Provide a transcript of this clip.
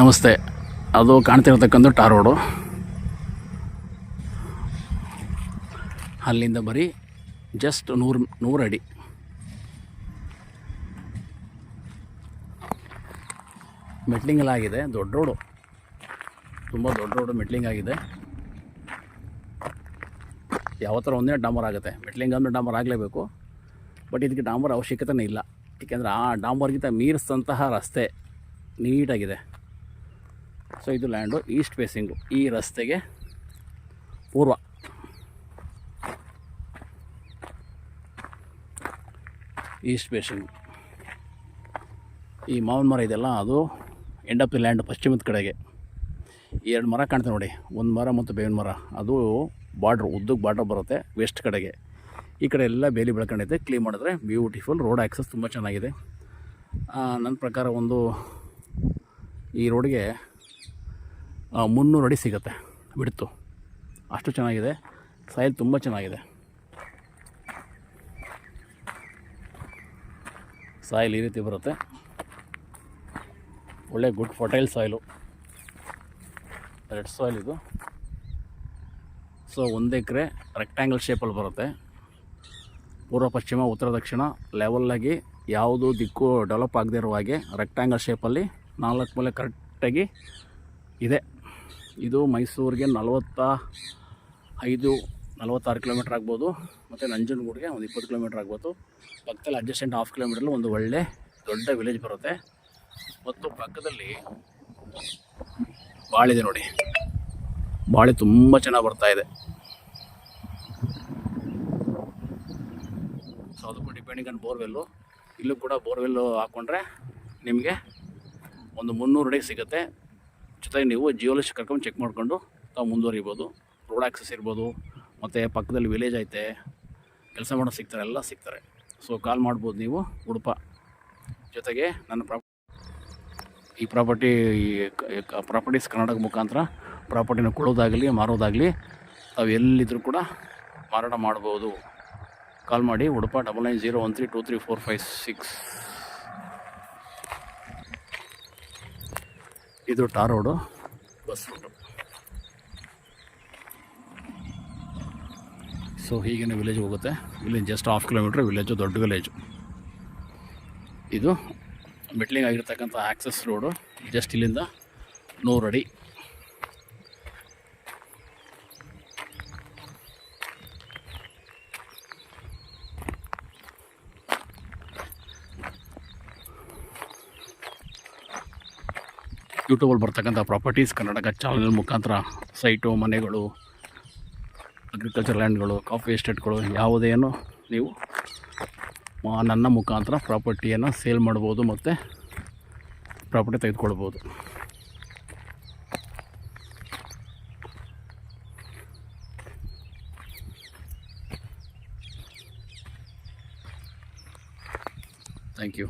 ನಮಸ್ತೆ. ಅದು ಕಾಣ್ತಿರ್ತಕ್ಕಂಥ tar road. ಅಲ್ಲಿಂದ ಬರೀ ಜಸ್ಟ್ ನೂರು ನೂರು ಅಡಿ. ಮೆಟ್ಲಿಂಗ್ ಎಲ್ಲ ಆಗಿದೆ ದೊಡ್ಡ ರೋಡು. ತುಂಬ ದೊಡ್ಡ ರೋಡು ಮೆಟ್ಲಿಂಗ್ ಆಗಿದೆ ಯಾವ ಥರ ಒಂದೇ ಡಾಂಬರ್ ಆಗುತ್ತೆ. ಮೆಟ್ಲಿಂಗ್ ಅಂದರೆ ಡಾಂಬರ್ ಆಗಲೇಬೇಕು. ಬಟ್ ಇದಕ್ಕೆ ಡಾಂಬರ್ ಅವಶ್ಯಕತೆನೇ ಇಲ್ಲ. ಏಕೆಂದರೆ ಆ ಡಾಂಬರ್ಗಿಂತ ಮೀರಿಸಿದಂತಹ ರಸ್ತೆ ನೀಟಾಗಿದೆ. ಸೊ ಇದು ಲ್ಯಾಂಡು ಈಸ್ಟ್ ಫೇಸಿಂಗು ಈ ರಸ್ತೆಗೆ ಪೂರ್ವ. ಈಸ್ಟ್ ಫೇಸಿಂಗು ಈ ಮಾವಿನ ಮರ ಇದೆಲ್ಲ ಅದು ಎಂಡ್ ಆಫ್ ದಿ ಲ್ಯಾಂಡ್ ಪಶ್ಚಿಮದ ಕಡೆಗೆ. ಎರಡು ಮರ ಕಾಣ್ತದೆ ನೋಡಿ, ಒಂದು ಮರ ಮತ್ತು ಬೇವಿನ ಮರ. ಅದು ಬಾರ್ಡ್ರ್ ಉದ್ದಕ್ಕೆ ಬಾರ್ಡ್ರ್ ಬರುತ್ತೆ ವೆಸ್ಟ್ ಕಡೆಗೆ. ಈ ಕಡೆ ಎಲ್ಲ ಬೇಲಿ ಬೆಳ್ಕೊಂಡೈತೆ ಕ್ಲೀನ್ ಮಾಡಿದ್ರೆ ಬ್ಯೂಟಿಫುಲ್ ರೋಡ್ ಆ್ಯಕ್ಸಸ್ ತುಂಬ ಚೆನ್ನಾಗಿದೆ. ನನ್ನ ಪ್ರಕಾರ ಒಂದು ಈ ರೋಡ್ಗೆ ಮುನ್ನೂರು ಅಡಿ ಸಿಗುತ್ತೆ ಬಿಡ್ತು ಅಷ್ಟು ಚೆನ್ನಾಗಿದೆ. ಸಾಯಿಲ್ ತುಂಬ ಚೆನ್ನಾಗಿದೆ. ಸಾಯಿಲ್ ಈ ರೀತಿ ಬರುತ್ತೆ. ಒಳ್ಳೆ good fertile soil red soil ಇದು. ಸೊ ಒಂದು ಎಕರೆ ರೆಕ್ಟ್ಯಾಂಗಲ್ ಶೇಪಲ್ಲಿ ಬರುತ್ತೆ. ಪೂರ್ವ, ಪಶ್ಚಿಮ, ಉತ್ತರ, ದಕ್ಷಿಣ ಲೆವೆಲ್ಲಾಗಿ ಯಾವುದು ದಿಕ್ಕು ಡೆವಲಪ್ ಆಗದೇ ಇರುವ ಹಾಗೆ ರೆಕ್ಟ್ಯಾಂಗಲ್ ಶೇಪಲ್ಲಿ ನಾಲ್ಕು ಮೂಲೆ ಕರೆಕ್ಟಾಗಿ ಇದೆ. ಇದು ಮೈಸೂರಿಗೆ ನಲವತ್ತ ಐದು ನಲವತ್ತಾರು ಕಿಲೋಮೀಟ್ರ್ ಆಗ್ಬೋದು. ಮತ್ತು ನಂಜನಗೂಡಿಗೆ ಒಂದು ಇಪ್ಪತ್ತು ಕಿಲೋಮೀಟ್ರ್ ಆಗ್ಬೋದು. ಪಕ್ಕದಲ್ಲಿ ಅಡ್ಜಸ್ಟೆಂಟ್ ಹಾಫ್ ಕಿಲೋಮೀಟ್ರಲ್ಲಿ ಒಂದು ಒಳ್ಳೆ ದೊಡ್ಡ ವಿಲೇಜ್ ಬರುತ್ತೆ. ಮತ್ತು ಪಕ್ಕದಲ್ಲಿ ಬಾಳಿದೆ ನೋಡಿ. ಬಾಳೆ ತುಂಬ ಚೆನ್ನಾಗಿ ಬರ್ತಾ ಸೊ ಅದಕ್ಕೂ ಡಿಪೆಂಡಿಂಗ್ ಆನ್ ಬೋರ್ವೆಲ್ಲು ಇಲ್ಲೂ ಕೂಡ ಬೋರ್ವೆಲ್ಲು ಹಾಕ್ಕೊಂಡ್ರೆ ನಿಮಗೆ ಒಂದು ಮುನ್ನೂರು ಅಡಿಗೆ ಸಿಗುತ್ತೆ. ಜೊತೆಗೆ ನೀವು ಜಿಯೋಲಜಿ ಕರ್ಕೊಂಡು ಚೆಕ್ ಮಾಡಿಕೊಂಡು ತಾವು ಮುಂದುವರಿಬೋದು. ರೋಡ್ ಆ್ಯಕ್ಸಸ್ ಇರ್ಬೋದು, ಮತ್ತು ಪಕ್ಕದಲ್ಲಿ ವಿಲೇಜ್ ಐತೆ, ಕೆಲಸ ಮಾಡೋ ಸಿಗ್ತಾರೆ, ಎಲ್ಲ ಸಿಗ್ತಾರೆ. ಸೊ ಕಾಲ್ ಮಾಡ್ಬೋದು ನೀವು, ಉಡುಪ. ಜೊತೆಗೆ ನನ್ನ ಪ್ರಾಪ್ ಈ ಪ್ರಾಪರ್ಟಿ ಪ್ರಾಪರ್ಟೀಸ್ ಕರ್ನಾಟಕ ಮುಖಾಂತರ ಪ್ರಾಪರ್ಟಿನ ಕೊಡೋದಾಗಲಿ, ಮಾರೋದಾಗಲಿ, ತಾವು ಎಲ್ಲಿದ್ದರೂ ಕೂಡ ಮಾರಾಟ ಮಾಡ್ಬೋದು. ಕಾಲ್ ಮಾಡಿ Udupa double nine zero one three two three four five six ಇದು tar road. Bus road. So ಹೀಗೇನೆ ವಿಲೇಜ್ ಹೋಗುತ್ತೆ. Village just half kilometre village ದೊಡ್ಡ ವಿಲೇಜು ಇದು ಮೆಟ್ಲಿಂಗ್ ಆಗಿರ್ತಕ್ಕಂಥ ಆ್ಯಕ್ಸಸ್ ರೋಡು ಜಸ್ಟ್ ಇಲ್ಲಿಂದ ನೂರಡಿ. ಯೂಟ್ಯೂಬಲ್ಲಿ ಬರ್ತಕ್ಕಂಥ ಪ್ರಾಪರ್ಟೀಸ್ ಕರ್ನಾಟಕ ಚಾನಲ್ ಮುಖಾಂತರ ಸೈಟು, ಮನೆಗಳು ಅಗ್ರಿಕಲ್ಚರ್ ಲ್ಯಾಂಡ್ಗಳು ಕಾಫಿ ಎಸ್ಟೇಟ್ಗಳು ಯಾವುದೇನೋ ನೀವು ನನ್ನ ಮುಖಾಂತರ ಪ್ರಾಪರ್ಟಿಯನ್ನು ಸೇಲ್ ಮಾಡ್ಬೋದು ಮತ್ತು ಪ್ರಾಪರ್ಟಿ ತೆಗೆದುಕೊಳ್ಬೋದು. Thank you